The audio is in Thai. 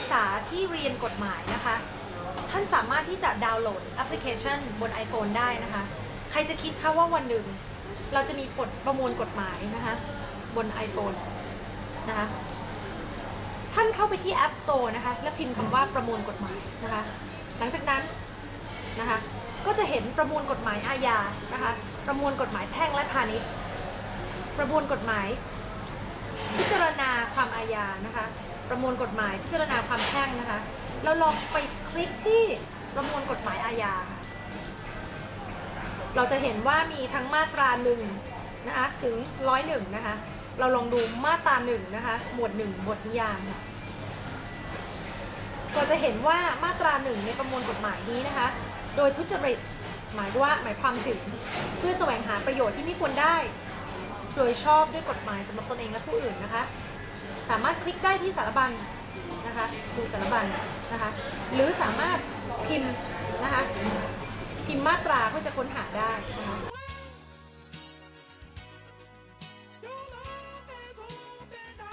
ศึกษาที่เรียนกฎหมายนะคะ ท่านสามารถที่จะดาวน์โหลดแอปพลิเคชันบน iPhone ได้นะคะ ใครจะคิดคะว่าวันหนึ่ง เราจะมีกฎประมวลกฎหมายนะคะบน iPhone นะคะท่านเข้าไปที่ App Store นะคะ แล้วพิมพ์คำว่าประมวลกฎหมายนะคะ หลังจากนั้นนะคะ ก็จะเห็นประมวลกฎหมายอาญานะคะ ประมวลกฎหมายแพ่งและพาณิชย์ ประมวลกฎหมาย พิจารณาความ อาญานะคะ ประมวลกฎหมายพิจารณาความแพ่งนะคะ เราลองไปคลิกที่ประมวลกฎหมายอาญาค่ะเราจะเห็นว่ามีทั้งมาตราหนึ่งนะคะถึงร้อยหนึ่งนะคะ เราลองดูมาตราหนึ่งนะคะ หมวดหนึ่งบทนิยามค่ะก็จะเห็นว่ามาตราหนึ่งในประมวลกฎหมายนี้นะคะ โดยทุจริตหมายว่าหมายความถึงเพื่อแสวงหาประโยชน์ที่ไม่ควรได้ โดยชอบด้วยกฎหมายสำหรับตนเองและผู้อื่นนะคะ สามารถคลิกได้ที่สารบัญนะคะดูสารบัญนะคะหรือสามารถพิมพ์นะคะพิมพ์มาตราเพื่อจะค้นหาได้นะคะ